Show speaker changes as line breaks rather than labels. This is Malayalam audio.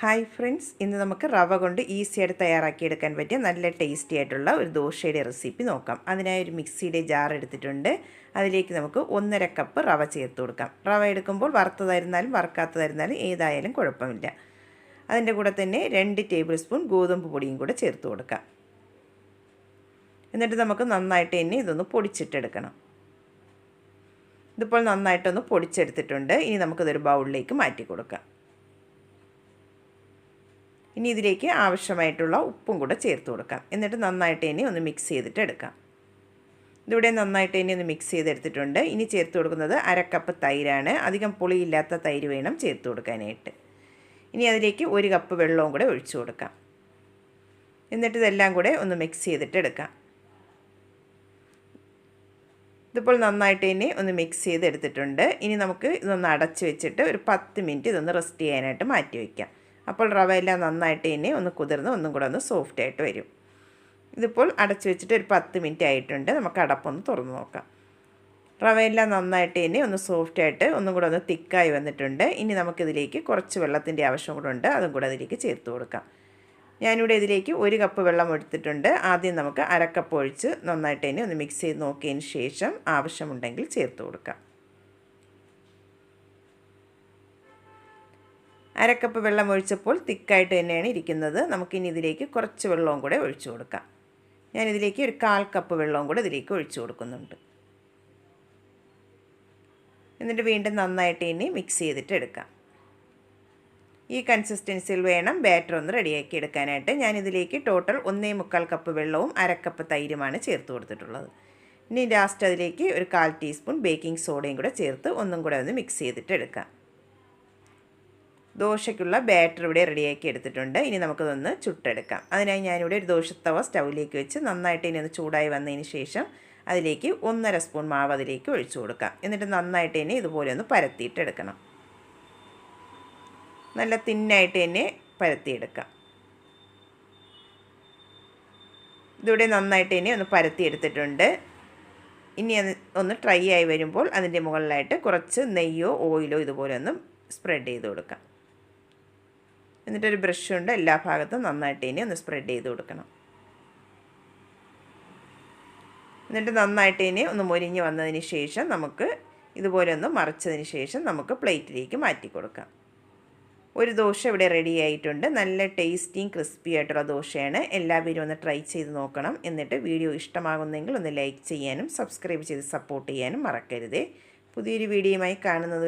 ഹായ് ഫ്രണ്ട്സ് ഇന്ന് നമുക്ക് റവ കൊണ്ട് ഈസിയായിട്ട് തയ്യാറാക്കിയെടുക്കാൻ പറ്റിയ നല്ല ടേസ്റ്റി ആയിട്ടുള്ള ഒരു ദോശയുടെ റെസിപ്പി നോക്കാം. അതിനായി ഒരു മിക്സിയുടെ ജാർ എടുത്തിട്ടുണ്ട്. അതിലേക്ക് നമുക്ക് ഒന്നര കപ്പ് റവ ചേർത്ത് കൊടുക്കാം. റവ എടുക്കുമ്പോൾ വറുത്തതായിരുന്നാലും വറുക്കാത്തതായിരുന്നാലും ഏതായാലും കുഴപ്പമില്ല. അതിന്റെ കൂടെ തന്നെ രണ്ട് ടേബിൾ സ്പൂൺ ഗോതമ്പ് പൊടിയും കൂടെ ചേർത്ത് കൊടുക്കാം. എന്നിട്ട് നമുക്ക് നന്നായിട്ട് തന്നെ ഇതൊന്ന് പൊടിച്ചിട്ടെടുക്കണം. ഇതിപ്പോൾ നന്നായിട്ടൊന്ന് പൊടിച്ചെടുത്തിട്ടുണ്ട്. ഇനി നമുക്കിതൊരു ബൗളിലേക്ക് മാറ്റി കൊടുക്കാം. ഇനി ഇതിലേക്ക് ആവശ്യമായിട്ടുള്ള ഉപ്പും കൂടെ ചേർത്ത് കൊടുക്കാം. എന്നിട്ട് നന്നായിട്ട് ഇനി ഒന്ന് മിക്സ് ചെയ്തിട്ട് എടുക്കാം. ഇതിവിടെ നന്നായിട്ട് ഇനി ഒന്ന് മിക്സ് ചെയ്തെടുത്തിട്ടുണ്ട്. ഇനി ചേർത്ത് കൊടുക്കുന്നത് അരക്കപ്പ് തൈരാണ്. അധികം പുളിയില്ലാത്ത തൈര് വേണം ചേർത്ത് കൊടുക്കാനായിട്ട്. ഇനി അതിലേക്ക് ഒരു കപ്പ് വെള്ളവും കൂടെ ഒഴിച്ചു കൊടുക്കാം. എന്നിട്ട് ഇതെല്ലാം കൂടെ ഒന്ന് മിക്സ് ചെയ്തിട്ട് എടുക്കാം. ഇതിപ്പോൾ നന്നായിട്ട് ഇനി ഒന്ന് മിക്സ് ചെയ്തെടുത്തിട്ടുണ്ട്. ഇനി നമുക്ക് ഇതൊന്ന് അടച്ച് വെച്ചിട്ട് ഒരു പത്ത് മിനിറ്റ് ഇതൊന്ന് റെസ്റ്റ് ചെയ്യാനായിട്ട് മാറ്റി വയ്ക്കാം അപ്പോൾ റവ എല്ലാം നന്നായിട്ട് ഇനി ഒന്ന് കുതിർന്ന് ഒന്നും കൂടെ ഒന്ന് സോഫ്റ്റ് ആയിട്ട് വരും. ഇതിപ്പോൾ അടച്ചു വെച്ചിട്ട് ഒരു പത്ത് മിനിറ്റ് ആയിട്ടുണ്ട്. നമുക്ക് അടപ്പൊന്ന് തുറന്ന് നോക്കാം. റവയെല്ലാം നന്നായിട്ട് ഇനി ഒന്ന് സോഫ്റ്റ് ആയിട്ട് ഒന്നും കൂടെ ഒന്ന് തിക്കായി വന്നിട്ടുണ്ട്. ഇനി നമുക്കിതിലേക്ക് കുറച്ച് വെള്ളത്തിന്റെ ആവശ്യം കൂടെ ഉണ്ട്. അതും കൂടെ അതിലേക്ക് ചേർത്ത് കൊടുക്കാം. ഞാനിവിടെ ഇതിലേക്ക് ഒരു കപ്പ് വെള്ളം എടുത്തിട്ടുണ്ട്. ആദ്യം നമുക്ക് അരക്കപ്പ് ഒഴിച്ച് നന്നായിട്ട് ഇനി ഒന്ന് മിക്സ് ചെയ്ത് നോക്കിയതിന് ശേഷം ആവശ്യമുണ്ടെങ്കിൽ ചേർത്ത് കൊടുക്കാം. അരക്കപ്പ് വെള്ളം ഒഴിച്ചപ്പോൾ തിക്കായിട്ട് തന്നെയാണ് ഇരിക്കുന്നത്. നമുക്കിനി ഇതിലേക്ക് കുറച്ച് വെള്ളവും കൂടെ ഒഴിച്ചു കൊടുക്കാം. ഞാനിതിലേക്ക് ഒരു കാൽ കപ്പ് വെള്ളവും കൂടെ ഇതിലേക്ക് ഒഴിച്ചു കൊടുക്കുന്നുണ്ട്. എന്നിട്ട് വീണ്ടും നന്നായിട്ട് ഇനി മിക്സ് ചെയ്തിട്ട് എടുക്കാം. ഈ കൺസിസ്റ്റൻസിയിൽ വേണം ബാറ്റർ ഒന്ന് റെഡിയാക്കി എടുക്കാനായിട്ട്. ഞാനിതിലേക്ക് ടോട്ടൽ ഒന്നേ മുക്കാൽ കപ്പ് വെള്ളവും അരക്കപ്പ് തൈരുമാണ് ചേർത്ത് കൊടുത്തിട്ടുള്ളത്. ഇനി ലാസ്റ്റ് അതിലേക്ക് ഒരു കാൽ ടീസ്പൂൺ ബേക്കിംഗ് സോഡയും കൂടെ ചേർത്ത് ഒന്നും കൂടെ ഒന്ന് മിക്സ് ചെയ്തിട്ട് എടുക്കാം. ദോശയ്ക്കുള്ള ബാറ്റർ ഇവിടെ റെഡിയാക്കി എടുത്തിട്ടുണ്ട്. ഇനി നമുക്കതൊന്ന് ചുട്ടെടുക്കാം. അതിനായി ഞാനിവിടെ ഒരു ദോശത്തവ സ്റ്റൗവിലേക്ക് വെച്ച് നന്നായിട്ട് ഇനി ഒന്ന് ചൂടായി വന്നതിന് ശേഷം അതിലേക്ക് ഒന്നര സ്പൂൺ മാവ് അതിലേക്ക് ഒഴിച്ചു കൊടുക്കാം. എന്നിട്ട് നന്നായിട്ട് തന്നെ ഇതുപോലെ ഒന്ന് പരത്തിയിട്ടെടുക്കണം നല്ല തിന്നായിട്ട് തന്നെ പരത്തിയെടുക്കാം. ഇതിവിടെ നന്നായിട്ട് തന്നെ ഒന്ന് പരത്തിയെടുത്തിട്ടുണ്ട്. ഇനി ഒന്ന് ട്രൈ ആയി വരുമ്പോൾ അതിന്റെ മുകളിലായിട്ട് കുറച്ച് നെയ്യോ ഓയിലോ ഇതുപോലെ ഒന്ന് സ്പ്രെഡ് ചെയ്ത് കൊടുക്കാം. എന്നിട്ടൊരു ബ്രഷ് കൊണ്ട് എല്ലാ ഭാഗത്തും നന്നായിട്ട് ഇനി ഒന്ന് സ്പ്രെഡ് ചെയ്ത് കൊടുക്കണം. എന്നിട്ട് നന്നായിട്ട് ഇനി ഒന്ന് മൊരിഞ്ഞ് വന്നതിന് ശേഷം നമുക്ക് ഇതുപോലെ ഒന്ന് മറിച്ചതിന് ശേഷം നമുക്ക് പ്ലേറ്റിലേക്ക് മാറ്റി കൊടുക്കാം. ഒരു ദോശ ഇവിടെ റെഡി ആയിട്ടുണ്ട്. നല്ല ടേസ്റ്റിയും ക്രിസ്പി ആയിട്ടുള്ള ദോശയാണ്. എല്ലാവരും ഒന്ന് ട്രൈ ചെയ്ത് നോക്കണം. എന്നിട്ട് വീഡിയോ ഇഷ്ടമാകുന്നെങ്കിൽ ഒന്ന് ലൈക്ക് ചെയ്യാനും സബ്സ്ക്രൈബ് ചെയ്ത് സപ്പോർട്ട് ചെയ്യാനും മറക്കരുതേ. പുതിയൊരു വീഡിയോയുമായി കാണുന്നത്